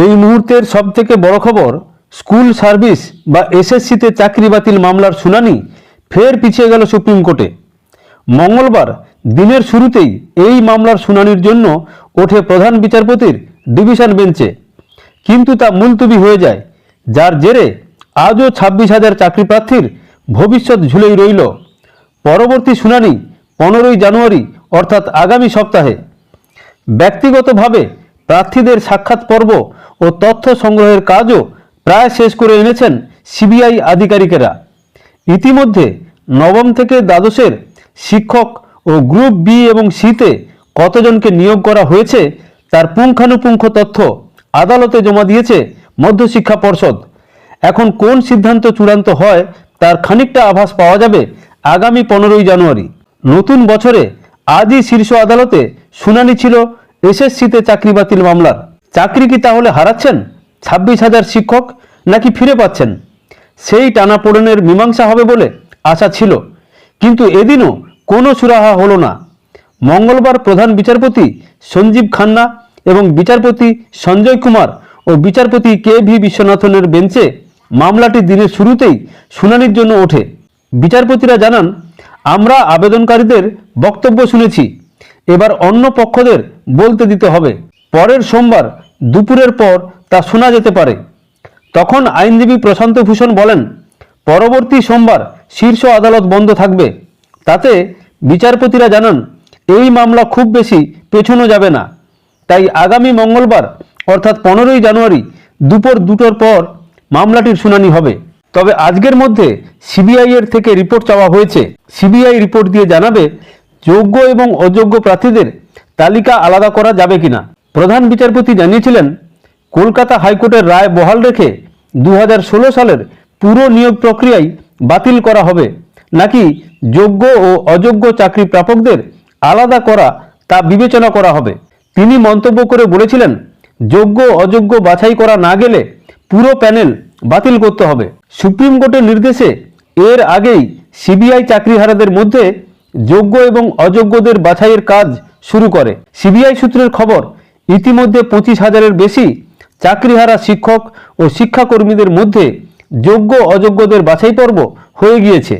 এই মুহূর্তের সবথেকে বড় খবর, স্কুল সার্ভিস বা এসএসসিতে চাকরি বাতিল মামলার শুনানি ফের পিছিয়ে গেল সুপ্রিম কোর্টে। মঙ্গলবার দিনের শুরুতেই এই মামলার শুনানির জন্য ওঠে প্রধান বিচারপতির ডিভিশন বেঞ্চে। কিন্তু তা মুলতুবি হয়ে যায়, যার জেরে আজও ছাব্বিশ হাজার চাকরি প্রার্থীর ভবিষ্যৎ ঝুলেই রইল। পরবর্তী শুনানি পনেরোই জানুয়ারি, অর্থাৎ আগামী সপ্তাহে। ব্যক্তিগতভাবে প্রার্থীদের সাক্ষাৎ পর্ব ও তথ্য সংগ্রহের কাজও প্রায় শেষ করে এনেছেন সিবিআই আধিকারিকেরা। ইতিমধ্যে নবম থেকে দ্বাদশের শিক্ষক ও গ্রুপ বি এবং সিতে কতজনকে নিয়োগ করা হয়েছে তার পুঙ্খানুপুঙ্খ তথ্য আদালতে জমা দিয়েছে মধ্যশিক্ষা পর্ষদ। এখন কোন সিদ্ধান্ত চূড়ান্ত হয় তার খানিকটা আভাস পাওয়া যাবে আগামী পনেরোই জানুয়ারি। নতুন বছরে আজই শীর্ষ আদালতে শুনানি ছিল এসএসসিতে চাকরি বাতিল মামলার। চাকরি কি তাহলে হারাচ্ছেন? ছাব্বিশ হাজার শিক্ষক নাকি ফিরে পাচ্ছেন? সেই টানাপোড়েনের মীমাংসা হবে বলে আশা ছিল। কিন্তু এদিনও কোনো সুরাহা হলো না। মঙ্গলবার প্রধান বিচারপতি সঞ্জীব খান্না এবং বিচারপতি সঞ্জয় কুমার ও বিচারপতি কে ভি বিশ্বনাথনের বেঞ্চে মামলাটি দিনের শুরুতেই শুনানির জন্য ওঠে। বিচারপতিরা জানান, আমরা আবেদনকারীদের বক্তব্য শুনেছি। এবার অন্য পক্ষদের বলতে দিতে হবে। পরের সোমবার দুপুরের পর তা শোনা যেতে পারে। তখন আইনজীবী প্রশান্ত ভূষণ বলেন, পরবর্তী সোমবার শীর্ষ আদালত বন্ধ থাকবে। তাতে বিচারপতিরা জানান, এই মামলা খুব বেশি পেছনো যাবে না। তাই আগামী মঙ্গলবার, অর্থাৎ পনেরোই জানুয়ারি, দুপুর দুটোর পর মামলাটির শুনানি হবে। তবে আজকের মধ্যে সিবিআই এর থেকে রিপোর্ট চাওয়া হয়েছে। সিবিআই রিপোর্ট দিয়ে জানাবে, যোগ্য এবং অযোগ্য প্রার্থীদের তালিকা আলাদা করা যাবে কিনা? প্রধান বিচারপতি জানিয়েছিলেন, কলকাতা হাইকোর্টের রায় বহাল রেখে দু হাজার ষোলো সালের পুরো নিয়োগ প্রক্রিয়াই বাতিল করা হবে। নাকি যোগ্য ও অযোগ্য চাকরি প্রাপকদের আলাদা করা তা বিবেচনা করা হবে? তিনি মন্তব্য করে বলেছিলেন, যোগ্য অযোগ্য বাছাই করা না গেলে পুরো প্যানেল বাতিল করতে হবে। সুপ্রিম কোর্টের নির্দেশে এর আগেই সিবিআই চাকরিহারাদের মধ্যে যোগ্য এবং অযোগ্যদের বাছাইয়ের কাজ শুরু করে। সিবিআই সূত্রের খবর, ইতিমধ্যে পঁচিশ হাজারের বেশি চাকরিহারা শিক্ষক ও শিক্ষাকর্মীদের মধ্যে যোগ্য অযোগ্যদের বাছাই পর্ব হয়ে গিয়েছে।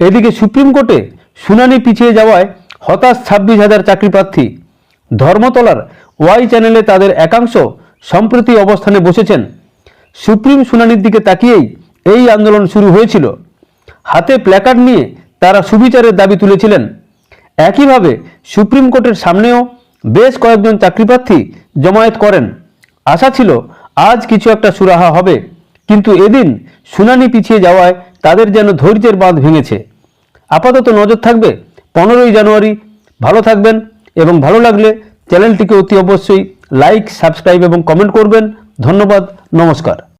এদিকে সুপ্রিম কোর্টে শুনানি পিছিয়ে যাওয়ায় হতাশ ছাব্বিশ হাজার চাকরি প্রার্থী। ধর্মতলার ওয়াই চ্যানেলে তাদের একাংশ সম্প্রতি অবস্থানে বসেছেন। সুপ্রিম শুনানির দিকে তাকিয়েই এই আন্দোলন শুরু হয়েছিল। হাতে প্ল্যাকার্ড নিয়ে তারা সুবিচারের দাবি তুলেছিলেন। একইভাবে সুপ্রিম কোর্টের সামনেও বেশ কয়েকজন চাকরিপ্রার্থী জমায়েত করেন। আশা ছিল আজ কিছু একটা সুরাহা হবে, কিন্তু এদিন শুনানি পিছিয়ে যাওয়ায় তাদের যেন ধৈর্যের বাঁধ ভেঙেছে। আপাতত নজর থাকবে পনেরোই জানুয়ারি। ভালো থাকবেন এবং ভালো লাগলে চ্যানেলটিকে অতি অবশ্যই লাইক, সাবস্ক্রাইব এবং কমেন্ট করবেন। ধন্যবাদ, নমস্কার।